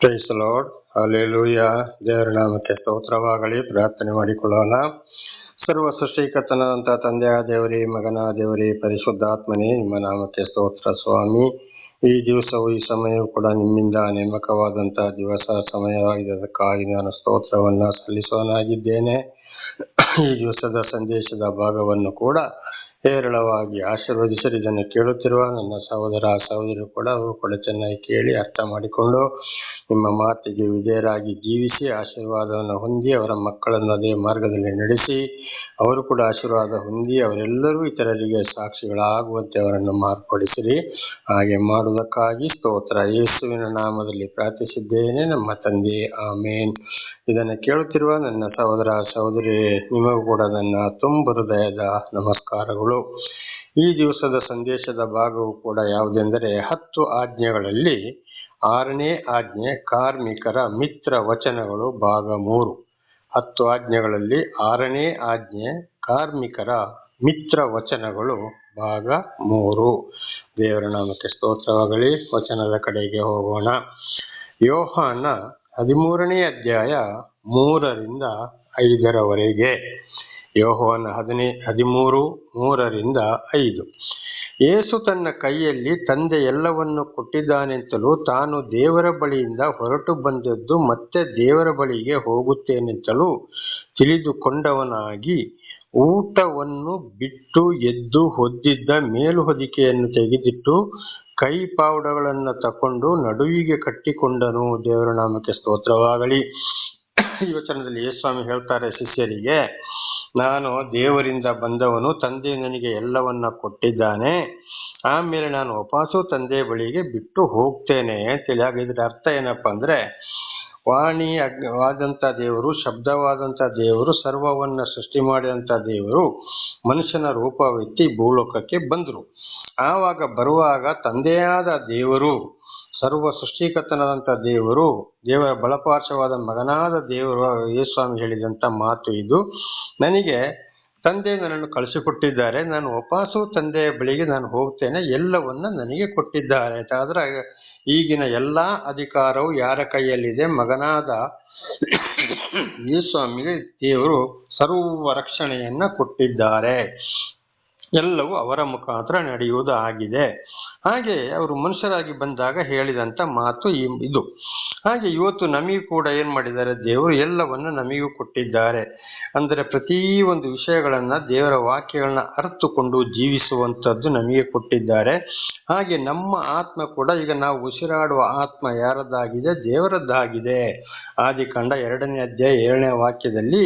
Price lord alleluia ದೇವರ ನಾಮಕ್ಕೆ ಸ್ತೋತ್ರವಾಗಲಿ. ಪ್ರಾರ್ಥನೆ ಮಾಡಿಕೊಳ್ಳೋಣ. ಸರ್ವ ಸೃಷ್ಟಿಕರ್ತನಾದಂಥ ತಂದೆಯ, ದೇವರೇ, ಮಗನ, ದೇವರೇ, ಪರಿಶುದ್ಧಾತ್ಮನೇ, ನಿಮ್ಮ ನಾಮಕ್ಕೆ ಸ್ತೋತ್ರ ಸ್ವಾಮಿ. ಈ ದಿವಸವು, ಈ ಸಮಯವು ಕೂಡ ನಿಮ್ಮಿಂದ ನೇಮಕವಾದಂತಹ ದಿವಸ ಸಮಯವಾಗಿದೆ ಅದಕ್ಕಾಗಿ ನಾನು ಸ್ತೋತ್ರವನ್ನು ಸಲ್ಲಿಸೋನಾಗಿದ್ದೇನೆ ಈ ದಿವಸದ ಸಂದೇಶದ ಭಾಗವನ್ನು ಕೂಡ ಹೇರಳವಾಗಿ ಆಶೀರ್ವದಿಸಲು ಇದನ್ನು ಕೇಳುತ್ತಿರುವ ನನ್ನ ಸಹೋದರ ಸಹೋದರಿ ಕೂಡ ಅವರು ಕೂಡ ಚೆನ್ನಾಗಿ ಕೇಳಿ ಅರ್ಥ ಮಾಡಿಕೊಂಡು ನಿಮ್ಮ ಮಾತಿಗೆ ವಿಧೇಯರಾಗಿ ಜೀವಿಸಿ ಆಶೀರ್ವಾದವನ್ನು ಹೊಂದಿ ಅವರ ಮಕ್ಕಳನ್ನು ಅದೇ ಮಾರ್ಗದಲ್ಲಿ ನಡೆಸಿ, ಅವರು ಕೂಡ ಆಶೀರ್ವಾದ ಹೊಂದಿ ಅವರೆಲ್ಲರೂ ಇತರರಿಗೆ ಸಾಕ್ಷಿಗಳಾಗುವಂತೆ ಅವರನ್ನು ಮಾರ್ಪಡಿಸಿರಿ. ಹಾಗೆ ಮಾಡುವುದಕ್ಕಾಗಿ ಸ್ತೋತ್ರ. ಯೇಸುವಿನ ನಾಮದಲ್ಲಿ ಪ್ರಾರ್ಥಿಸಿದ್ದೇನೆ ನಮ್ಮ ತಂದೆ. ಆಮೇನ್. ಇದನ್ನು ಕೇಳುತ್ತಿರುವ ನನ್ನ ಸಹೋದರ ಸಹೋದರಿ, ನಿಮಗೂ ಕೂಡ ನನ್ನ ತುಂಬ ಹೃದಯದ ನಮಸ್ಕಾರಗಳು. ಈ ದಿವಸದ ಸಂದೇಶದ ಭಾಗವು ಕೂಡ ಯಾವುದೆಂದರೆ ಹತ್ತು ಆಜ್ಞೆಗಳಲ್ಲಿ ಆರನೇ ಆಜ್ಞೆ, ಕಾರ್ಮಿಕರ ಮಿತ್ರ ವಚನಗಳು ಭಾಗ ಮೂರು. ಹತ್ತು ಆಜ್ಞೆಗಳಲ್ಲಿ ಆರನೇ ಆಜ್ಞೆ, ಕಾರ್ಮಿಕರ ಮಿತ್ರ ವಚನಗಳು ಭಾಗ ಮೂರು. ದೇವರ ನಾಮಕ್ಕೆ ಸ್ತೋತ್ರವಾಗಲಿ. ವಚನದ ಕಡೆಗೆ ಹೋಗೋಣ. ಯೋಹಾನ ಹದಿಮೂರನೇ ಅಧ್ಯಾಯ ಮೂರರಿಂದ ಐದರವರೆಗೆ. ಯೋಹಾನ ಹದಿನೇ, ಹದಿಮೂರು, ಮೂರರಿಂದ ಐದು. ಯೇಸು ತನ್ನ ಕೈಯಲ್ಲಿ ತಂದೆ ಎಲ್ಲವನ್ನು ಕೊಟ್ಟಿದ್ದಾನೆಂತಲೂ ತಾನು ದೇವರ ಬಳಿಯಿಂದ ಹೊರಟು ಬಂದದ್ದು ಮತ್ತೆ ದೇವರ ಬಳಿಗೆ ಹೋಗುತ್ತೇನೆಂತಲೂ ತಿಳಿದುಕೊಂಡವನಾಗಿ ಊಟವನ್ನು ಬಿಟ್ಟು ಎದ್ದು ಹೊದ್ದಿದ್ದ ಮೇಲು ಹೊದಿಕೆಯನ್ನು ತೆಗೆದಿಟ್ಟು ಕೈ ಪಾವುಡಗಳನ್ನು ತಕೊಂಡು ನಡುವಿಗೆ ಕಟ್ಟಿಕೊಂಡನು. ದೇವರ ನಾಮಕ್ಕೆ ಸ್ತೋತ್ರವಾಗಲಿ. ಈ ವಚನದಲ್ಲಿ ಯೇಸ್ವಾಮಿ ಹೇಳ್ತಾರೆ, ಶಿಷ್ಯರಿಗೆ ನಾನು ದೇವರಿಂದ ಬಂದವನು, ತಂದೆ ನನಗೆ ಎಲ್ಲವನ್ನ ಕೊಟ್ಟಿದ್ದಾನೆ. ಆಮೇಲೆ ನಾನು ವಾಪಸ್ಸು ತಂದೆ ಬಳಿಗೆ ಬಿಟ್ಟು ಹೋಗ್ತೇನೆ ಅಂತೇಳಿ ಹಾಗೆ ಇದ್ರ ಅರ್ಥ ಏನಪ್ಪ ಅಂದ್ರೆ, ವಾಣಿ ವಾದಂತ ದೇವರು, ಶಬ್ದವಾದಂತ ದೇವರು, ಸರ್ವವನ್ನ ಸೃಷ್ಟಿ ಮಾಡಿದಂತ ದೇವರು, ಮನುಷ್ಯನ ರೂಪವೆತ್ತಿ ಭೂಲೋಕಕ್ಕೆ ಬಂದರು. ಆವಾಗ ಬರುವಾಗ ತಂದೆಯಾದ ದೇವರು ಸರ್ವ ಸೃಷ್ಟಿಕರ್ತನಾದಂಥ ದೇವರು ದೇವರ ಬಲಪಾರ್ಶ್ವವಾದ ಮಗನಾದ ದೇವರು ಯೇಸ್ವಾಮಿ ಹೇಳಿದಂಥ ಮಾತು ಇದು. ನನಗೆ ತಂದೆ ನನ್ನನ್ನು ಕಳಿಸಿಕೊಟ್ಟಿದ್ದಾರೆ. ನಾನು ವಾಪಸ್ಸು ತಂದೆಯ ಬಳಿಗೆ ನಾನು ಹೋಗ್ತೇನೆ. ಎಲ್ಲವನ್ನ ನನಗೆ ಕೊಟ್ಟಿದ್ದಾರೆ. ಆದರೆ ಈಗಿನ ಎಲ್ಲ ಅಧಿಕಾರವು ಯಾರ ಕೈಯಲ್ಲಿದೆ? ಮಗನಾದ ಯೇಸ್ವಾಮಿಗೆ ದೇವರು ಸರ್ವ ರಕ್ಷಣೆಯನ್ನ ಕೊಟ್ಟಿದ್ದಾರೆ. ಎಲ್ಲವೂ ಅವರ ಮುಖಾಂತರ ನಡೆಯುವುದು ಆಗಿದೆ ಹಾಗೆ ಅವರು ಮನುಷ್ಯರಾಗಿ ಬಂದಾಗ ಹೇಳಿದಂತ ಮಾತು ಇದು. ಹಾಗೆ ಇವತ್ತು ನಮಗೂ ಕೂಡ ಏನ್ ಮಾಡಿದ್ದಾರೆ? ದೇವರು ಎಲ್ಲವನ್ನು ನಮಗೂ ಕೊಟ್ಟಿದ್ದಾರೆ. ಅಂದರೆ ಪ್ರತಿ ಒಂದು ವಿಷಯಗಳನ್ನ ದೇವರ ವಾಕ್ಯಗಳನ್ನ ಅರ್ಥಕೊಂಡು ಜೀವಿಸುವಂತದ್ದು ನಮಗೆ ಕೊಟ್ಟಿದ್ದಾರೆ. ಹಾಗೆ ನಮ್ಮ ಆತ್ಮ ಕೂಡ ಈಗ ನಾವು ಉಸಿರಾಡುವ ಆತ್ಮ ಯಾರದ್ದಾಗಿದೆ? ದೇವರದ್ದಾಗಿದೆ. ಆದಿಕಾಂಡ ಎರಡನೇ ಅಧ್ಯಾಯ ಏಳನೇ ವಾಕ್ಯದಲ್ಲಿ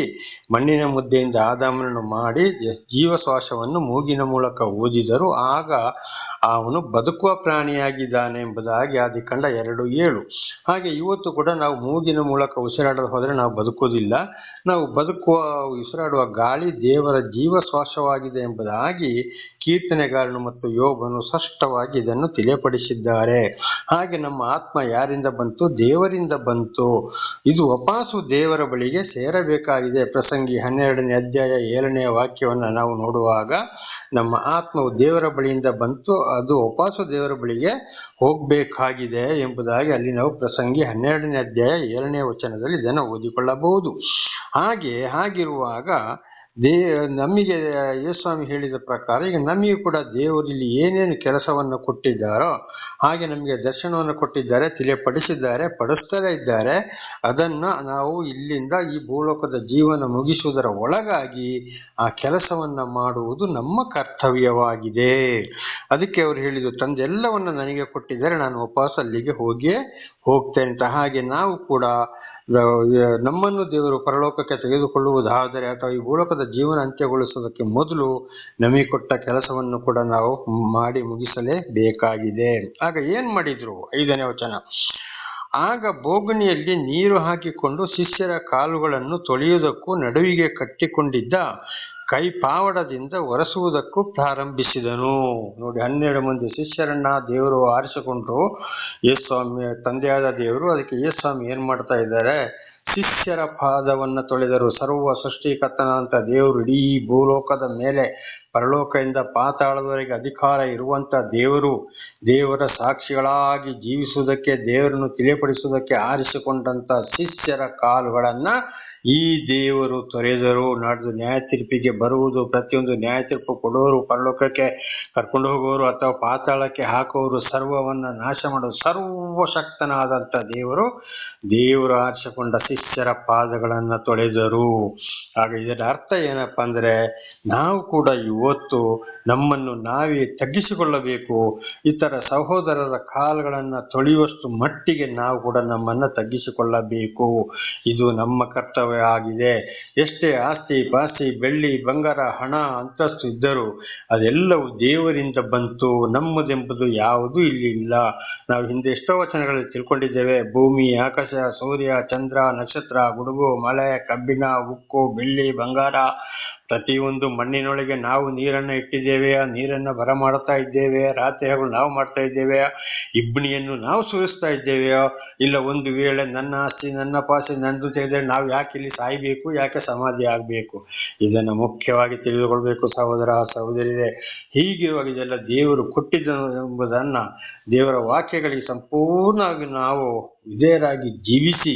ಮಣ್ಣಿನ ಮುದ್ದೆಯಿಂದ ಆದಾಮನನ್ನು ಮಾಡಿ ಜೀವಶ್ವಾಸವನ್ನು ಮೂಗಿನ ಮೂಲಕ ಓದಿದರು ಆಗ ಅವನು ಬದುಕುವ ಪ್ರಾಣಿಯಾಗಿದ್ದಾನೆ ಎಂಬುದಾಗಿ ಆದಿ ಕಂಡ ಎರಡು ಏಳು. ಹಾಗೆ ಇವತ್ತು ಕೂಡ ನಾವು ಮೂಗಿನ ಮೂಲಕ ಉಸಿರಾಡಲು ಹೋದರೆ ನಾವು ಬದುಕುವುದಿಲ್ಲ. ನಾವು ಬದುಕುವ, ಉಸಿರಾಡುವ ಗಾಳಿ ದೇವರ ಜೀವ ಶ್ವಾಸವಾಗಿದೆ ಎಂಬುದಾಗಿ ಕೀರ್ತನೆಗಾರನು ಮತ್ತು ಯೋಗನು ಸ್ಪಷ್ಟವಾಗಿ ಇದನ್ನು ತಿಳಿಯಪಡಿಸಿದ್ದಾರೆ. ಹಾಗೆ ನಮ್ಮ ಆತ್ಮ ಯಾರಿಂದ ಬಂತು? ದೇವರಿಂದ ಬಂತು. ಇದು ವಪಾಸು ದೇವರ ಬಳಿಗೆ ಸೇರಬೇಕಾಗಿದೆ. ಪ್ರಸಂಗಿ ಹನ್ನೆರಡನೇ ಅಧ್ಯಾಯ ಏಳನೆಯ ವಾಕ್ಯವನ್ನು ನಾವು ನೋಡುವಾಗ, ನಮ್ಮ ಆತ್ಮವು ದೇವರ ಬಳಿಯಿಂದ ಬಂತು, ಅದು ಒಪಾಸು ದೇವರ ಬಳಿಗೆ ಹೋಗಬೇಕಾಗಿದೆ ಎಂಬುದಾಗಿ ಅಲ್ಲಿ ನಾವು ಪ್ರಸಂಗಿ ಹನ್ನೆರಡನೇ ಅಧ್ಯಾಯ ಏಳನೇ ವಚನದಲ್ಲಿ ಇದನ್ನು ಓದಿಕೊಳ್ಳಬಹುದು. ಹಾಗೆ, ಹಾಗಿರುವಾಗ ದೇ, ನಮಗೆ ಯೇಸ್ವಾಮಿ ಹೇಳಿದ ಪ್ರಕಾರ, ಈಗ ನಮಗೆ ಕೂಡ ದೇವರಲ್ಲಿ ಏನೇನು ಕೆಲಸವನ್ನು ಕೊಟ್ಟಿದ್ದಾರೋ, ಹಾಗೆ ನಮಗೆ ದರ್ಶನವನ್ನು ಕೊಟ್ಟಿದ್ದಾರೆ, ತಿಳಿಯಪಡಿಸಿದ್ದಾರೆ, ಪಡಿಸ್ತಾರೆ ಇದ್ದಾರೆ, ಅದನ್ನು ನಾವು ಇಲ್ಲಿಂದ ಈ ಭೂಲೋಕದ ಜೀವನ ಮುಗಿಸುವುದರ ಒಳಗಾಗಿ ಆ ಕೆಲಸವನ್ನು ಮಾಡುವುದು ನಮ್ಮ ಕರ್ತವ್ಯವಾಗಿದೆ. ಅದಕ್ಕೆ ಅವರು ಹೇಳಿದ್ರು ತಂದೆಲ್ಲವನ್ನು ನನಗೆ ಕೊಟ್ಟಿದ್ದಾರೆ, ನಾನು ವಾಪಸ್ ಅಲ್ಲಿಗೆ ಹೋಗಿಯೇ ಹೋಗ್ತೇನೆ. ಅಂತ ಹಾಗೆ ನಾವು ಕೂಡ ನಮ್ಮನ್ನು ದೇವರು ಪರಲೋಕಕ್ಕೆ ತೆಗೆದುಕೊಳ್ಳುವುದಾದರೆ ಅಥವಾ ಈ ಭೂಲೋಕದ ಜೀವನ ಅಂತ್ಯಗೊಳಿಸುವುದಕ್ಕೆ ಮೊದಲು ನಮಗೆ ಕೊಟ್ಟ ಕೆಲಸವನ್ನು ಕೂಡ ನಾವು ಮಾಡಿ ಮುಗಿಸಲೇಬೇಕಾಗಿದೆ. ಆಗ ಏನ್ ಮಾಡಿದ್ರು? ಐದನೇ ವಚನ. ಆಗ ಬೋಗಣಿಯಲ್ಲಿ ನೀರು ಹಾಕಿಕೊಂಡು ಶಿಷ್ಯರ ಕಾಲುಗಳನ್ನು ತೊಳೆಯುವುದಕ್ಕೂ ನಡುವಿಗೆ ಕಟ್ಟಿಕೊಂಡಿದ್ದ ಕೈ ಪಾವಡದಿಂದ ಒರೆಸುವುದಕ್ಕೂ ಪ್ರಾರಂಭಿಸಿದನು. ನೋಡಿ, ಹನ್ನೆರಡು ಮಂದಿ ಶಿಷ್ಯರನ್ನ ದೇವರು ಆರಿಸಿಕೊಂಡ್ರು. ಯೇಸ್ವಾಮಿ ತಂದೆಯಾದ ದೇವರು ಅದಕ್ಕೆ ಯೇಸ್ವಾಮಿ ಏನ್ ಮಾಡ್ತಾ ಇದ್ದಾರೆ? ಶಿಷ್ಯರ ಪಾದವನ್ನು ತೊಳೆದರು. ಸರ್ವ ಸೃಷ್ಟಿಕರ್ತನಾದಂಥ ದೇವರು ಇಡೀ ಭೂಲೋಕದ ಮೇಲೆ ಪರಲೋಕದಿಂದ ಪಾತಾಳದವರೆಗೆ ಅಧಿಕಾರ ಇರುವಂತ ದೇವರು, ದೇವರ ಸಾಕ್ಷಿಗಳಾಗಿ ಜೀವಿಸುವುದಕ್ಕೆ, ದೇವರನ್ನು ತಿಳಿಪಡಿಸುವುದಕ್ಕೆ ಆರಿಸಿಕೊಂಡಂತ ಶಿಷ್ಯರ ಕಾಲುಗಳನ್ನ ಈ ದೇವರು ತೊರೆದರು ನಡೆದು ನ್ಯಾಯ ತೀರ್ಪಿಗೆ ಬರುವುದು, ಪ್ರತಿಯೊಂದು ನ್ಯಾಯ ತೀರ್ಪು ಕೊಡೋರು, ಪರಲೋಕಕ್ಕೆ ಕರ್ಕೊಂಡು ಹೋಗೋರು ಅಥವಾ ಪಾತಾಳಕ್ಕೆ ಹಾಕೋರು ಸರ್ವವನ್ನ ನಾಶ ಮಾಡುವ ಸರ್ವಶಕ್ತನಾದಂಥ ದೇವರು ದೇವರು ಆರಿಸಿಕೊಂಡ ಶಿಷ್ಯರ ಪಾದಗಳನ್ನು ತೊಳೆದರು. ಆಗ ಇದರ ಅರ್ಥ ಏನಪ್ಪ ಅಂದರೆ ನಾವು ಕೂಡ ಇವತ್ತು ನಮ್ಮನ್ನು ನಾವೇ ತಗ್ಗಿಸಿಕೊಳ್ಳಬೇಕು. ಇತರ ಸಹೋದರರ ಕಾಲುಗಳನ್ನು ತೊಳೆಯುವಷ್ಟು ಮಟ್ಟಿಗೆ ನಾವು ಕೂಡ ನಮ್ಮನ್ನು ತಗ್ಗಿಸಿಕೊಳ್ಳಬೇಕು. ಇದು ನಮ್ಮ ಕರ್ತವ್ಯ ಆಗಿದೆ. ಎಷ್ಟೇ ಆಸ್ತಿ, ಪಾಸ್ತಿ, ಬೆಳ್ಳಿ, ಬಂಗಾರ, ಹಣ, ಅಂತಸ್ತು ಇದ್ದರೂ ಅದೆಲ್ಲವೂ ದೇವರಿಂದ ಬಂತು. ನಮ್ಮದೆಂಬುದು ಯಾವುದೂ ಇಲ್ಲಿ ಇಲ್ಲ. ನಾವು ಹಿಂದೆ ಎಷ್ಟೋ ವಚನಗಳಲ್ಲಿ ತಿಳ್ಕೊಂಡಿದ್ದೇವೆ. ಭೂಮಿ, ಆಕಾಶ, ಸೂರ್ಯ, ಚಂದ್ರ, ನಕ್ಷತ್ರ, ಗುಡುಗು, ಮಳೆ, ಕಬ್ಬಿಣ, ಉಕ್ಕು, ಬೆಳ್ಳಿ, ಬಂಗಾರ ಪ್ರತಿಯೊಂದು ಮಣ್ಣಿನೊಳಗೆ ನಾವು ನೀರನ್ನು ಇಟ್ಟಿದ್ದೇವೆ ಆ ನೀರನ್ನು ಬರಮಾಡ್ತಾ ಇದ್ದೇವೆ ರಾತ್ರಿ ಹಗಲು ನಾವು ಮಾಡ್ತಾ ಇದ್ದೇವೆ ಇಬ್ಬನಿಯನ್ನು ನಾವು ಸುರಿಸ್ತಾ ಇದ್ದೇವೆಯೋ? ಇಲ್ಲ ಒಂದು ವೇಳೆ ನನ್ನ ಆಸ್ತಿ, ನನ್ನ ಪಾಸ್ತಿ, ನಂದು ತೆಗೆದರೆ ನಾವು ಯಾಕೆ ಇಲ್ಲಿ ಸಾಯ್ಬೇಕು? ಯಾಕೆ ಸಮಾಧಿ ಆಗಬೇಕು? ಇದನ್ನು ಮುಖ್ಯವಾಗಿ ತಿಳಿದುಕೊಳ್ಬೇಕು ಸಹೋದರ ಸಹೋದರಿಯೇ ಹೀಗಿರುವಾಗ ಇದೆಲ್ಲ ದೇವರು ಕೊಟ್ಟಿದ್ದನು ಎಂಬುದನ್ನು ದೇವರ ವಾಕ್ಯಗಳಿಗೆ ಸಂಪೂರ್ಣವಾಗಿ ನಾವು ವಿಧೇಯರಾಗಿ ಜೀವಿಸಿ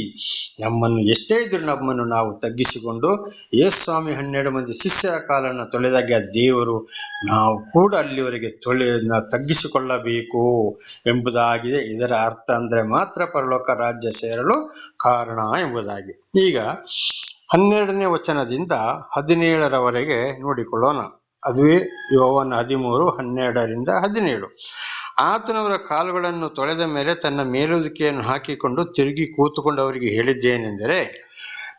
ನಮ್ಮನ್ನು ಎಷ್ಟೇ ಇದ್ರೂ ನಮ್ಮನ್ನು ನಾವು ತಗ್ಗಿಸಿಕೊಂಡು ಯೇಸು ಸ್ವಾಮಿ ಹನ್ನೆರಡು ಮಂದಿ ಶಿಷ್ಯರ ಕಾಲನ್ನ ತೊಳೆದಾಗ ದೇವರು ನಾವು ಕೂಡ ಅಲ್ಲಿವರೆಗೆ ತೊಳೆ ತಗ್ಗಿಸಿಕೊಳ್ಳಬೇಕು ಎಂಬುದಾಗಿದೆ. ಇದರ ಅರ್ಥ ಅಂದರೆ ಮಾತ್ರ ಪರಲೋಕ ರಾಜ್ಯ ಸೇರಲು ಕಾರಣ ಎಂಬುದಾಗಿ. ಈಗ ಹನ್ನೆರಡನೇ ವಚನದಿಂದ ಹದಿನೇಳರವರೆಗೆ ನೋಡಿಕೊಳ್ಳೋಣ. ಅದುವೇ ಯೋವನ ಹದಿಮೂರು, ಹನ್ನೆರಡರಿಂದ ಹದಿನೇಳು. ಆತನವರ ಕಾಲುಗಳನ್ನು ತೊಳೆದ ಮೇಲೆ ತನ್ನ ಮೇಲುದಿಕೆಯನ್ನು ಹಾಕಿಕೊಂಡು ತಿರುಗಿ ಕೂತುಕೊಂಡು ಅವರಿಗೆ ಹೇಳಿದ್ದೇನೆಂದರೆ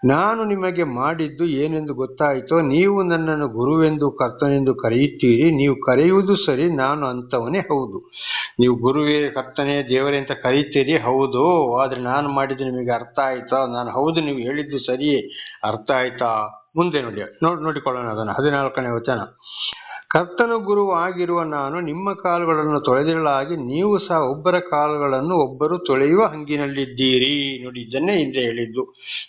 ನಾನು ನಿಮಗೆ ಮಾಡಿದ್ದು ಏನೆಂದು ಗೊತ್ತಾಯಿತೋ ನೀವು ನನ್ನನ್ನು ಗುರುವೆಂದು ಕರ್ತನೆಂದು ಕರೆಯುತ್ತೀರಿ. ನೀವು ಕರೆಯುವುದು ಸರಿ, ನಾನು ಅಂಥವನೇ ಹೌದು. ನೀವು ಗುರುವೇ, ಕರ್ತನೇ, ದೇವರೇ ಅಂತ ಕರೀತೀರಿ ಹೌದು. ಆದರೆ ನಾನು ಮಾಡಿದ್ದು ನಿಮಗೆ ಅರ್ಥ ಆಯ್ತಾ? ನಾನು ಹೌದು, ನೀವು ಹೇಳಿದ್ದು ಸರಿ ಅರ್ಥ ಆಯ್ತಾ? ಮುಂದೆ ನೋಡಿ. ನೋಡಿ, ನೋಡಿಕೊಳ್ಳೋಣ ಅದನ್ನು. ಹದಿನಾಲ್ಕನೇ ವಚನ. ಕರ್ತನು ಗುರು ಆಗಿರುವ ನಾನು ನಿಮ್ಮ ಕಾಲುಗಳನ್ನು ತೊಳೆದಿರಲಾಗಿ ನೀವು ಸಹ ಒಬ್ಬರ ಕಾಲುಗಳನ್ನು ಒಬ್ಬರು ತೊಳೆಯುವ ಹಂಗಿನಲ್ಲಿದ್ದೀರಿ. ನೋಡಿ ಇದನ್ನೇ ಹಿಂದೆ ಹೇಳಿದ್ದು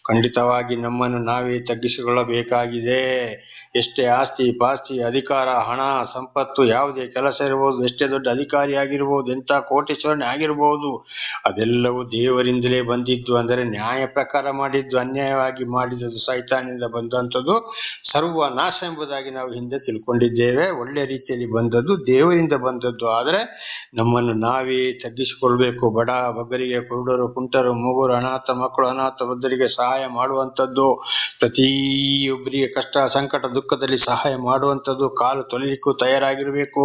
ಖಂಡಿತವಾಗಿ ನಮ್ಮನ್ನು ನಾವೇ ತಗ್ಗಿಸಿಕೊಳ್ಳಬೇಕಾಗಿದೆ. ಎಷ್ಟೇ ಆಸ್ತಿ ಪಾಸ್ತಿ, ಅಧಿಕಾರ, ಹಣ, ಸಂಪತ್ತು, ಯಾವುದೇ ಕೆಲಸ ಇರಬಹುದು ಎಷ್ಟೇ ದೊಡ್ಡ ಅಧಿಕಾರಿ ಆಗಿರ್ಬೋದು, ಎಂಥ ಕೋಟೀಶ್ವರನೇ ಆಗಿರ್ಬೋದು, ಅದೆಲ್ಲವೂ ದೇವರಿಂದಲೇ ಬಂದಿದ್ದು ಅಂದರೆ ನ್ಯಾಯ ಪ್ರಕಾರ ಮಾಡಿದ್ದು, ಅನ್ಯಾಯವಾಗಿ ಮಾಡಿದ್ದು ಸೈತಾನಿಂದ ಬಂದಂಥದ್ದು, ಸರ್ವ ನಾಶ ಎಂಬುದಾಗಿ ನಾವು ಹಿಂದೆ ತಿಳ್ಕೊಂಡಿದ್ದೇವೆ. ಒಳ್ಳೆ ರೀತಿಯಲ್ಲಿ ಬಂದದ್ದು, ದೇವರಿಂದ ಬಂದದ್ದು. ಆದರೆ ನಮ್ಮನ್ನು ನಾವೇ ತಗ್ಗಿಸಿಕೊಳ್ಬೇಕು. ಬಡ ಬಗ್ಗರಿಗೆ, ಕುರುಡರು, ಕುಂಟರು, ಮೂಗರು, ಅನಾಥ ಮಕ್ಕಳು, ಅನಾಥ ವೃದ್ಧರಿಗೆ ಸಹಾಯ ಮಾಡುವಂಥದ್ದು. ಪ್ರತಿಯೊಬ್ಬರಿಗೆ ಕಷ್ಟ, ಸಂಕಟ ದುಃಖದಲ್ಲಿ ಸಹಾಯ ಮಾಡುವಂಥದ್ದು, ಕಾಲು ತೊಳಿಲಿಕ್ಕೂ ತಯಾರಾಗಿರಬೇಕು,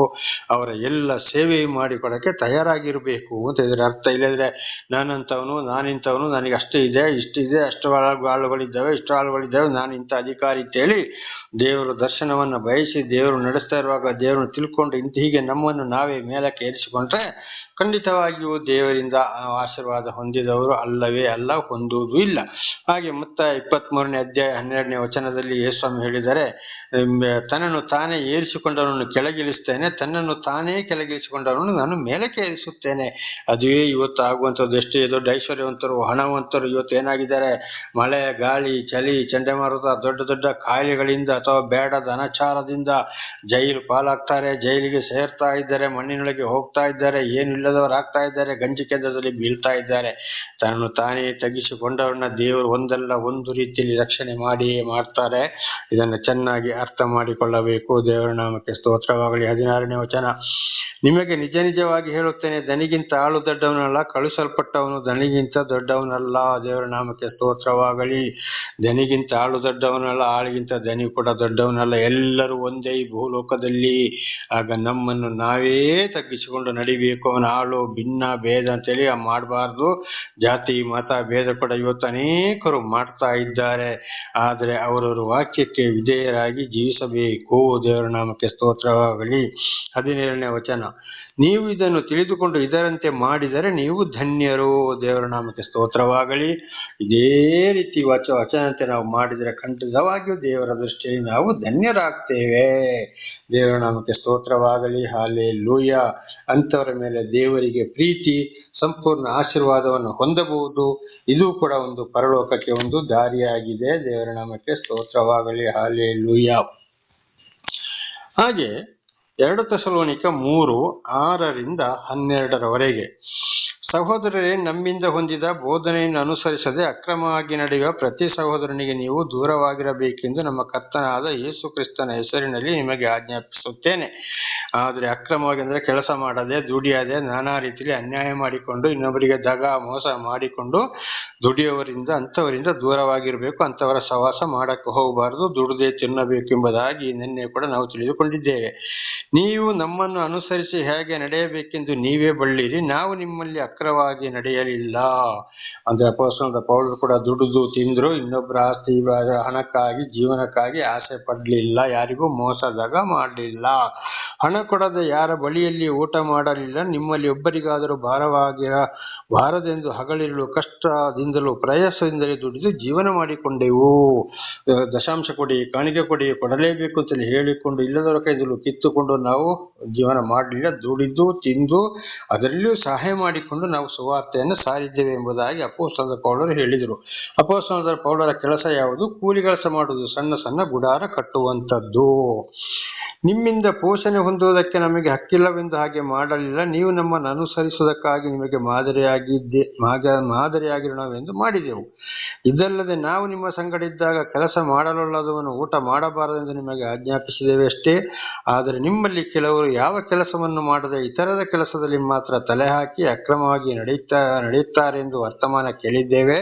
ಅವರ ಎಲ್ಲ ಸೇವೆ ಮಾಡಿಕೊಡಕ್ಕೆ ತಯಾರಾಗಿರಬೇಕು ಅಂತ ಇದರ ಅರ್ಥ. ಇಲ್ಲದ್ರೆ ನಾನಂತವನು ನಾನಿಂಥವನು ನನಗೆ ಅಷ್ಟು ಇದೆ, ಇಷ್ಟಿದೆ, ಅಷ್ಟು ಆಳುಗಳಿದ್ದಾವೆ, ಇಷ್ಟು ಆಳುಗಳಿದ್ದಾವೆ ನಾನು ಇಂಥ ಅಧಿಕಾರಿ ಅಂತೇಳಿ ದೇವರ ದರ್ಶನವನ್ನು ಬಯಸಿ ದೇವರು ನಡೆಸ್ತಾ ಇರುವಾಗ ದೇವರನ್ನು ತಿಳ್ಕೊಂಡು ಇಂತ ಹೀಗೆ ನಮ್ಮನ್ನು ನಾವೇ ಮೇಲಕ್ಕೆ ಏರಿಸಿಕೊಂಡ್ರೆ ಖಂಡಿತವಾಗಿಯೂ ದೇವರಿಂದ ಆಶೀರ್ವಾದ ಹೊಂದಿದವರು ಅಲ್ಲವೇ ಅಲ್ಲ, ಹೊಂದುವುದೂ ಇಲ್ಲ. ಹಾಗೆ ಮತ್ತ ಇಪ್ಪತ್ಮೂರನೇ ಅಧ್ಯಾಯ ಹನ್ನೆರಡನೇ ವಚನದಲ್ಲಿ ಯೇಸ್ವಾಮಿ ಹೇಳಿದರೆ ತನ್ನನ್ನು ತಾನೇ ಏರಿಸಿಕೊಂಡವನನ್ನು ಕೆಳಗಿಳಿಸ್ತೇನೆ ತನ್ನನ್ನು ತಾನೇ ಕೆಳಗಿಳಿಸಿಕೊಂಡವನನ್ನು ನಾನು ಮೇಲಕ್ಕೆ ಏರಿಸುತ್ತೇನೆ. ಅದುವೇ ಇವತ್ತು ಆಗುವಂಥದ್ದು. ಎಷ್ಟೇ ದೊಡ್ಡ ಐಶ್ವರ್ಯವಂತರು, ಹಣವಂತರು ಇವತ್ತು ಏನಾಗಿದ್ದಾರೆ? ಮಳೆ, ಗಾಳಿ, ಚಳಿ, ಚಂಡಮಾರುತ, ದೊಡ್ಡ ದೊಡ್ಡ ಕಾಯಿಲೆಗಳಿಂದ ಅಥವಾ ಬೇಡದ ಅನಾಚಾರದಿಂದ ಜೈಲು ಪಾಲಾಗ್ತಾರೆ, ಜೈಲಿಗೆ ಸೇರ್ತಾ ಇದ್ದಾರೆ, ಮಣ್ಣಿನೊಳಗೆ ಹೋಗ್ತಾ ಇದ್ದಾರೆ ಏನಿಲ್ಲದವರಾಗ್ತಾ ಇದ್ದಾರೆ, ಗಂಜಿ ಕೇಂದ್ರದಲ್ಲಿ ಬೀಳ್ತಾ ಇದ್ದಾರೆ. ತನ್ನನ್ನು ತಾನೇ ತಗ್ಗಿಸಿಕೊಂಡವರನ್ನ ದೇವರು ಒಂದಲ್ಲ, ಒಂದು ರೀತಿಯಲ್ಲಿ ರಕ್ಷಣೆ ಮಾಡಿಯೇ ಮಾಡ್ತಾರೆ. ಇದನ್ನು ಚೆನ್ನಾಗಿ ಅರ್ಥ ಮಾಡಿಕೊಳ್ಳಬೇಕು. ದೇವರ ನಾಮಕ್ಕೆ ಸ್ತೋತ್ರವಾಗಲಿ. ಹದಿನಾರನೇ ವಚನ. ನಿಮಗೆ ನಿಜ ನಿಜವಾಗಿ ಹೇಳುತ್ತೇನೆ, ದನಿಗಿಂತ ಆಳು ದೊಡ್ಡವನಲ್ಲ ಕಳುಹಿಸಲ್ಪಟ್ಟವನು ದನಿಗಿಂತ ದೊಡ್ಡವನಲ್ಲ. ದೇವರ ನಾಮಕ್ಕೆ ಸ್ತೋತ್ರವಾಗಲಿ. ದನಿಗಿಂತ ಆಳು ದೊಡ್ಡವನಲ್ಲ, ಆಳಿಗಿಂತ ದನಿ ಕೂಡ ದೊಡ್ಡವನಲ್ಲ, ಎಲ್ಲರೂ ಒಂದೇ ಭೂಲೋಕದಲ್ಲಿ. ಆಗ ನಮ್ಮನ್ನು ನಾವೇ ತಗ್ಗಿಸಿಕೊಂಡು ನಡಿಬೇಕು. ಅವನ ಆಳು, ಭಿನ್ನ, ಭೇದ ಅಂತೇಳಿ ಮಾಡಬಾರ್ದು. ಜಾತಿ, ಮತ, ಭೇದ ಕೂಡ ಇವತ್ತು ಅನೇಕರು ಮಾಡ್ತಾ ಇದ್ದಾರೆ. ಆದರೆ ಅವರವರ ವಾಕ್ಯಕ್ಕೆ ವಿಧೇಯರಾಗಿ ಜೀವಿಸಬೇಕು. ದೇವರ ನಾಮಕ್ಕೆ ಸ್ತೋತ್ರವಾಗಲಿ. ಹದಿನೇಳನೇ ವಚನ. ನೀವು ಇದನ್ನು ತಿಳಿದುಕೊಂಡು ಇದರಂತೆ ಮಾಡಿದರೆ ನೀವು ಧನ್ಯರು. ದೇವರ ನಾಮಕ್ಕೆ ಸ್ತೋತ್ರವಾಗಲಿ. ಇದೇ ರೀತಿ ವಚ ವಚನಂತೆ ನಾವು ಮಾಡಿದರೆ ಖಂಡಿತವಾಗಿಯೂ ದೇವರ ದೃಷ್ಟಿಯಲ್ಲಿ ನಾವು ಧನ್ಯರಾಗ್ತೇವೆ. ದೇವರ ನಾಮಕ್ಕೆ ಸ್ತೋತ್ರವಾಗಲಿ ಹಾಲೆ ಲೂಯ ಅಂಥವರ ಮೇಲೆ ದೇವರಿಗೆ ಪ್ರೀತಿ, ಸಂಪೂರ್ಣ ಆಶೀರ್ವಾದವನ್ನು ಹೊಂದಬಹುದು. ಇದು ಕೂಡ ಒಂದು ಪರಲೋಕಕ್ಕೆ ಒಂದು ದಾರಿಯಾಗಿದೆ. ದೇವರ ನಾಮಕ್ಕೆ ಸ್ತೋತ್ರವಾಗಲಿ ಹಾಲೆ ಲೂಯ ಹಾಗೆ ಎರಡು ತಸಲೋನಿಕ ಮೂರು ಆರರಿಂದ ಹನ್ನೆರಡರವರೆಗೆ. ಸಹೋದರರೇ, ನಮ್ಮಿಂದ ಹೊಂದಿದ ಬೋಧನೆಯನ್ನು ಅನುಸರಿಸದೆ ಅಕ್ರಮವಾಗಿ ನಡೆಯುವ ಪ್ರತಿ ಸಹೋದರನಿಗೆ ನೀವು ದೂರವಾಗಿರಬೇಕೆಂದು ನಮ್ಮ ಕರ್ತನಾದ ಯೇಸು ಕ್ರಿಸ್ತನ ಹೆಸರಿನಲ್ಲಿ ನಿಮಗೆ ಆಜ್ಞಾಪಿಸುತ್ತೇನೆ. ಆದರೆ ಅಕ್ರಮವಾಗಿ ಅಂದರೆ ಕೆಲಸ ಮಾಡದೆ, ದುಡಿಯದೆ, ನಾನಾ ರೀತಿಯಲ್ಲಿ ಅನ್ಯಾಯ ಮಾಡಿಕೊಂಡು, ಇನ್ನೊಬ್ಬರಿಗೆ ದಗ ಮೋಸ ಮಾಡಿಕೊಂಡು ದುಡಿಯುವವರಿಂದ, ಅಂಥವರಿಂದ ದೂರವಾಗಿರಬೇಕು, ಅಂಥವರ ಸವಾಸ ಮಾಡಕ್ಕೆ ಹೋಗಬಾರದು, ದುಡಿದೇ ತಿನ್ನಬೇಕೆಂಬುದಾಗಿ ನಿನ್ನೆ ಕೂಡ ನಾವು ತಿಳಿದುಕೊಂಡಿದ್ದೇವೆ. ನೀವು ನಮ್ಮನ್ನು ಅನುಸರಿಸಿ ಹೇಗೆ ನಡೆಯಬೇಕೆಂದು ನೀವೇ ಬಳ್ಳಿರಿ, ನಾವು ನಿಮ್ಮಲ್ಲಿ ಅಕ್ರವಾಗಿ ನಡೆಯಲಿಲ್ಲ. ಅಂದ್ರೆ ಅಪೋಸ್ತಲನಾದ ಪೌಡರ್ ಕೂಡ ದುಡಿದು ತಿಂದ್ರು ಇನ್ನೊಬ್ಬರ ಆಸ್ತಿ, ಹಣಕ್ಕಾಗಿ, ಜೀವನಕ್ಕಾಗಿ ಆಸೆ ಪಡಲಿಲ್ಲ, ಯಾರಿಗೂ ಮೋಸದಾಗ ಮಾಡಲಿಲ್ಲ. ಹಣ ಕೊಡದ ಯಾರ ಬಳಿಯಲ್ಲಿ ಊಟ ಮಾಡಲಿಲ್ಲ, ನಿಮ್ಮಲ್ಲಿ ಒಬ್ಬರಿಗಾದರೂ ಭಾರವಾಗಿರ, ಭಾರದೆಂದು ಹಗಲಿರಲು ಕಷ್ಟದಿಂದಲೂ ಪ್ರಯಾಸದಿಂದಲೇ ದುಡಿದು ಜೀವನ ಮಾಡಿಕೊಂಡೆವು. ದಶಾಂಶ ಕೊಡಿ, ಕಾಣಿಕೆ ಕೊಡಿ, ಕೊಡಲೇಬೇಕು ಅಂತೇಳಿ ಹೇಳಿಕೊಂಡು ಇಲ್ಲದವರ ಕೈದಲ್ಲೂ ಕಿತ್ತುಕೊಂಡು ನಾವು ಜೀವನ ಮಾಡಲಿಲ್ಲ, ದುಡಿದು, ತಿಂದು, ಅದರಲ್ಲಿಯೂ ಸಹಾಯ ಮಾಡಿಕೊಂಡು ನಾವು ಸುವಾರ್ತೆಯನ್ನು ಸಾರಿದ್ದೇವೆ ಎಂಬುದಾಗಿ ಅಪೋಸ್ತನದ ಪೌಡರು ಹೇಳಿದರು. ಅಪೋಸ್ತನದ ಪೌಡರ ಕೆಲಸ ಯಾವುದು? ಕೂಲಿ ಕೆಲಸ ಮಾಡುವುದು, ಸಣ್ಣ ಸಣ್ಣ ಗುಡಾರ ಕಟ್ಟುವಂಥದ್ದು. ನಿಮ್ಮಿಂದ ಪೋಷಣೆ ಹೊಂದುವುದಕ್ಕೆ ನಮಗೆ ಹಕ್ಕಿಲ್ಲವೆಂದು ಹಾಗೆ ಮಾಡಲಿಲ್ಲ. ನೀವು ನಮ್ಮನ್ನು ಅನುಸರಿಸುವುದಕ್ಕಾಗಿ ನಿಮಗೆ ಮಾದರಿಯಾಗಿದ್ದೆ ಮಾದರಿಯಾಗಿರೋಣವೆಂದು ಮಾಡಿದೆವು. ಇದಲ್ಲದೆ ನಾವು ನಿಮ್ಮ ಸಂಗಡ ಇದ್ದಾಗ ಕೆಲಸ ಮಾಡಲೊಲ್ಲದವನು ಊಟ ಮಾಡಬಾರದೆಂದು ನಿಮಗೆ ಆಜ್ಞಾಪಿಸಿದ್ದೇವೆ ಅಷ್ಟೇ. ಆದರೆ ನಿಮ್ಮಲ್ಲಿ ಕೆಲವರು ಯಾವ ಕೆಲಸವನ್ನು ಮಾಡದೆ ಇತರರ ಕೆಲಸದಲ್ಲಿ ಮಾತ್ರ ತಲೆ ಹಾಕಿ ಅಕ್ರಮವಾಗಿ ನಡೆಯುತ್ತಾ ನಡೆಯುತ್ತಾರೆ ಎಂದು ವರ್ತಮಾನ ಕೇಳಿದ್ದೇವೆ.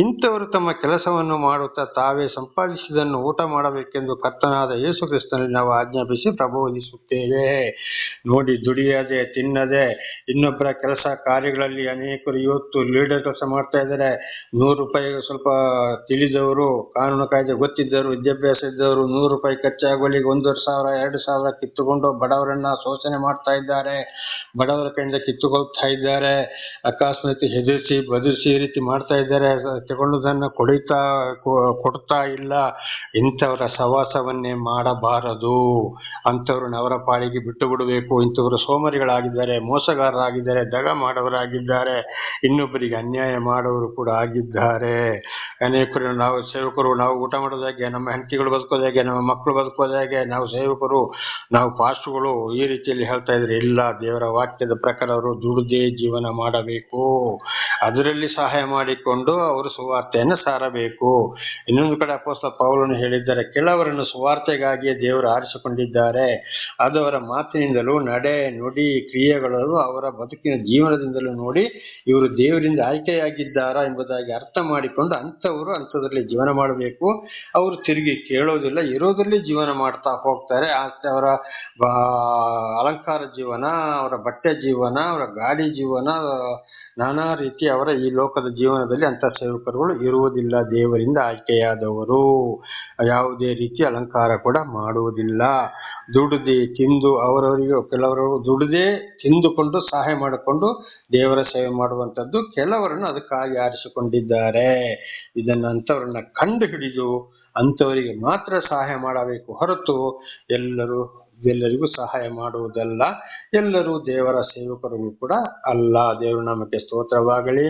ಇಂಥವರು ತಮ್ಮ ಕೆಲಸವನ್ನು ಮಾಡುತ್ತಾ ತಾವೇ ಸಂಪಾದಿಸಿದನ್ನು ಊಟ ಮಾಡಬೇಕೆಂದು ಕರ್ತನಾದ ಯೇಸು ಕ್ರಿಸ್ತನಲ್ಲಿ ನಾವು ಆಜ್ಞಾಪಿಸಿ ಪ್ರಬೋಧಿಸುತ್ತೇವೆ ನೋಡಿ, ದುಡಿಯದೆ, ತಿನ್ನದೆ, ಇನ್ನೊಬ್ಬರ ಕೆಲಸ ಕಾರ್ಯಗಳಲ್ಲಿ ಅನೇಕರು ಇವತ್ತು ಲೀಡರ್ ಕೆಲಸ ಮಾಡ್ತಾ ಇದ್ದಾರೆ. ನೂರು ರೂಪಾಯಿ ಸ್ವಲ್ಪ ತಿಳಿದವರು, ಕಾನೂನು ಕಾಯ್ದೆ ಗೊತ್ತಿದ್ದವರು, ವಿದ್ಯಾಭ್ಯಾಸ ಇದ್ದವರು, ನೂರು ರೂಪಾಯಿ ಖರ್ಚಾಗುವಲ್ಲಿಗೆ ಒಂದೂವರೆ ಸಾವಿರ, ಎರಡು ಸಾವಿರ ಕಿತ್ತುಕೊಂಡು ಬಡವರನ್ನ ಶೋಷಣೆ ಮಾಡ್ತಾ ಇದ್ದಾರೆ. ಬಡವರ ಕೈಯಿಂದ ಕಿತ್ತುಕೊಳ್ತಾ ಇದ್ದಾರೆ. ಅಕಸ್ಮಾತ್ ಹೆದರಿಸಿ ಬದುರಿಸಿ ಈ ರೀತಿ ಮಾಡ್ತಾ ಇದ್ದಾರೆ. ತಗೊಂಡುದನ್ನ ಕೊಡಿತಾ ಕೊಡ್ತಾ ಇಲ್ಲ. ಇಂಥವರ ಸವಾಸವನ್ನೇ ಮಾಡಬಾರದು. ಅಂಥವ್ರು ನವರ ಪಾಳಿಗೆ ಬಿಟ್ಟು ಬಿಡಬೇಕು. ಇಂಥವರು ಸೋಮರಿಗಳಾಗಿದ್ದಾರೆ, ಮೋಸಗಾರರಾಗಿದ್ದಾರೆ, ದಗ ಮಾಡವರಾಗಿದ್ದಾರೆ. ಇನ್ನೊಬ್ಬರಿಗೆ ಅನ್ಯಾಯ ಮಾಡೋರು ಕೂಡ ಆಗಿದ್ದಾರೆ. ಅನೇಕರು ನಾವು ಸೇವಕರು, ನಾವು ಊಟ ಮಾಡೋದಾಗೆ ನಮ್ಮ ಹೆಂಡತಿಗಳು ಬದುಕೋದಾಗೆ ನಮ್ಮ ಮಕ್ಕಳು ಬದುಕೋದಾಗೆ ನಾವು ಸೇವಕರು, ನಾವು ಪಾಸ್ಟ್ಗಳು ಈ ರೀತಿಯಲ್ಲಿ ಹೇಳ್ತಾ ಇದ್ರೆ, ಇಲ್ಲ, ದೇವರ ವಾಕ್ಯದ ಪ್ರಕಾರ ಅವರು ದುಡಿದೇ ಜೀವನ ಮಾಡಬೇಕು. ಅದರಲ್ಲಿ ಸಹಾಯ ಮಾಡಿಕೊಂಡು ಅವರು ಸುವಾರ್ತೆಯನ್ನು ಸಾರಬೇಕು. ಇನ್ನೊಂದು ಕಡೆ ಅಪೋಸ್ತ ಪೌಲನು ಹೇಳಿದ್ದಾರೆ ಕೆಲವರನ್ನು ಸುವಾರ್ತೆಗಾಗಿಯೇ ದೇವರು ಆರಿಸಿಕೊಂಡಿದ್ದಾರೆ. ಅದು ಅವರ ಮಾತಿನಿಂದಲೂ ನಡೆ, ನುಡಿ, ಕ್ರಿಯೆಗಳಲ್ಲೂ ಅವರ ಬದುಕಿನ ಜೀವನದಿಂದಲೂ ನೋಡಿ, ಇವರು ದೇವರಿಂದ ಆಯ್ಕೆಯಾಗಿದ್ದಾರಾ ಎಂಬುದಾಗಿ ಅರ್ಥ ಮಾಡಿಕೊಂಡು ಅಂಥವರು ಅಂಥದ್ರಲ್ಲಿ ಜೀವನ ಮಾಡಬೇಕು. ಅವರು ತಿರುಗಿ ಕೇಳೋದಿಲ್ಲ, ಇರೋದ್ರಲ್ಲಿ ಜೀವನ ಮಾಡ್ತಾ ಹೋಗ್ತಾರೆ. ಅವರ ಅಲಂಕಾರ ಜೀವನ, ಅವರ ಬಟ್ಟೆ ಜೀವನ, ಅವರ ಗಾಡಿ ಜೀವನ ನಾನಾ ರೀತಿ ಅವರ ಈ ಲೋಕದ ಜೀವನದಲ್ಲಿ ಅಂಥ ಸೇವಕರುಗಳು ಇರುವುದಿಲ್ಲ. ದೇವರಿಂದ ಆಯ್ಕೆಯಾದವರು. ಯಾವುದೇ ರೀತಿ ಅಲಂಕಾರ ಕೂಡ ಮಾಡುವುದಿಲ್ಲ. ದುಡಿದು ತಿಂದು ಅವರವರಿಗೆ, ಕೆಲವರು ದುಡಿದೇ ತಿಂದುಕೊಂಡು ಸಹಾಯ ಮಾಡಿಕೊಂಡು ದೇವರ ಸೇವೆ ಮಾಡುವಂಥದ್ದು ಕೆಲವರನ್ನು ಅದಕ್ಕಾಗಿ ಆರಿಸಿಕೊಂಡಿದ್ದಾರೆ. ಇದನ್ನು ಅಂಥವ್ರನ್ನ ಕಂಡು ಹಿಡಿದು ಅಂಥವರಿಗೆ ಮಾತ್ರ ಸಹಾಯ ಮಾಡಬೇಕು ಹೊರತು ಎಲ್ಲರೂ ಎಲ್ಲರಿಗೂ ಸಹಾಯ ಮಾಡುವುದಲ್ಲ. ಎಲ್ಲರೂ ದೇವರ ಸೇವಕರು ಕೂಡ ಅಲ್ಲ. ದೇವರ ನಮಗೆ ಸ್ತೋತ್ರವಾಗಲಿ.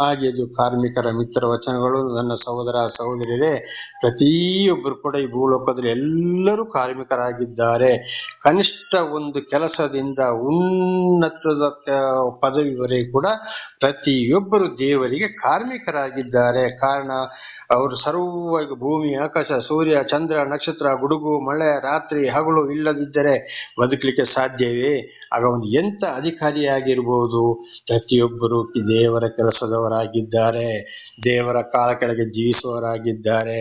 ಹಾಗೆ ಇದು ಕಾರ್ಮಿಕರ ಮಿತ್ರ ವಚನಗಳು. ನನ್ನ ಸಹೋದರ ಸಹೋದರಿಯರೇ, ಪ್ರತಿಯೊಬ್ಬರು ಕೂಡ ಈ ಭೂಲೋಕದಲ್ಲಿ ಎಲ್ಲರೂ ಕಾರ್ಮಿಕರಾಗಿದ್ದಾರೆ. ಕನಿಷ್ಠ ಒಂದು ಕೆಲಸದಿಂದ ಉನ್ನತದ ಪದವಿವರೆಗೆ ಕೂಡ ಪ್ರತಿಯೊಬ್ಬರು ದೇವರಿಗೆ ಕಾರ್ಮಿಕರಾಗಿದ್ದಾರೆ. ಕಾರಣ, ಅವರು ಸರ್ವ ಭೂಮಿ, ಆಕಾಶ, ಸೂರ್ಯ, ಚಂದ್ರ, ನಕ್ಷತ್ರ, ಗುಡುಗು, ಮಳೆ, ರಾತ್ರಿ, ಹಗಲು ಇಲ್ಲದಿದ್ದರೆ ಬದುಕಲಿಕ್ಕೆ ಸಾಧ್ಯವೇ? ಆಗ ಒಂದು ಎಂಥ ಅಧಿಕಾರಿಯಾಗಿರ್ಬೋದು? ಪ್ರತಿಯೊಬ್ಬರು ದೇವರ ಕೆಲಸದವರಾಗಿದ್ದಾರೆ. ದೇವರ ಕಾಲ ಕೆಳಗೆ ಜೀವಿಸುವವರಾಗಿದ್ದಾರೆ.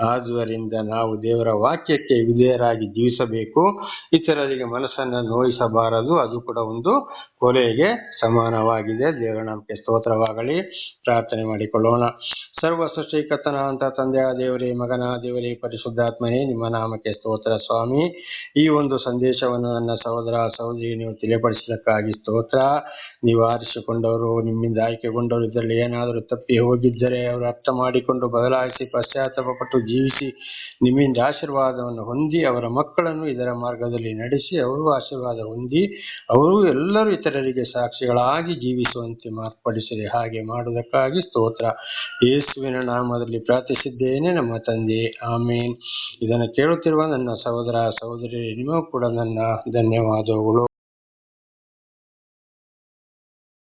ಆದುದರಿಂದ ನಾವು ದೇವರ ವಾಕ್ಯಕ್ಕೆ ವಿಧೇಯರಾಗಿ ಜೀವಿಸಬೇಕು. ಇತರರಿಗೆ ಮನಸ್ಸನ್ನು ನೋಯಿಸಬಾರದು. ಅದು ಕೂಡ ಒಂದು ಕೊಲೆಗೆ ಸಮಾನವಾಗಿದೆ. ದೇವರ ನಮಗೆ ಸ್ತೋತ್ರವಾಗಲಿ. ಪ್ರಾರ್ಥನೆ ಮಾಡಿಕೊಳ್ಳೋಣ. ಸರ್ವ ಸೃಷ್ಟಿಕರ್ತನಾದಂಥ ತಂದೆಯ ದೇವರೇ, ಮಗನ ದೇವರೇ, ಪರಿಶುದ್ಧಾತ್ಮನೇ ನಿಮ್ಮ ನಾಮಕ್ಕೆ ಸ್ತೋತ್ರ ಸ್ವಾಮಿ. ಈ ಒಂದು ಸಂದೇಶವನ್ನು ನನ್ನ ಸಹೋದರ ಸಹೋದರಿ ನೀವು ಸತ್ಯವನ್ನು ತಿಳಿಯಪಡಿಸಲಿಕ್ಕಾಗಿ ಸ್ತೋತ್ರ. ನೀವು ಆರಿಸಿಕೊಂಡವರು, ನಿಮ್ಮಿಂದ ಆಯ್ಕೆಗೊಂಡವರು ಇದರಲ್ಲಿ ಏನಾದರೂ ತಪ್ಪಿ ಹೋಗಿದ್ದರೆ ಅವರು ಅರ್ಥ ಮಾಡಿಕೊಂಡು ಬದಲಾಯಿಸಿ, ಪಶ್ಚಾತ್ತಾಪಪಟ್ಟು ಜೀವಿಸಿ, ನಿಮ್ಮಿಂದ ಆಶೀರ್ವಾದವನ್ನು ಹೊಂದಿ, ಅವರ ಮಕ್ಕಳನ್ನು ಇದರ ಮಾರ್ಗದಲ್ಲಿ ನಡೆಸಿ ಅವರು ಆಶೀರ್ವಾದ ಹೊಂದಿ, ಅವರು ಎಲ್ಲರೂ ಇತರರಿಗೆ ಸಾಕ್ಷಿಗಳಾಗಿ ಜೀವಿಸುವಂತೆ ಮಾರ್ಪಡಿಸಿರಿ. ಹಾಗೆ ಮಾಡುವುದಕ್ಕಾಗಿ ಸ್ತೋತ್ರ. ಯೇಸುವಿನ ನಾಮದಲ್ಲಿ ಪ್ರಾರ್ಥಿಸಿದ್ದೇನೆ ನಮ್ಮ ತಂದೆ. ಆಮೇನ್. ಇದನ್ನು ಕೇಳುತ್ತಿರುವ ನನ್ನ ಸಹೋದರ ಸಹೋದರಿ ನಿಮಗೂ ಕೂಡ ನನ್ನ ಧನ್ಯವಾದಗಳು.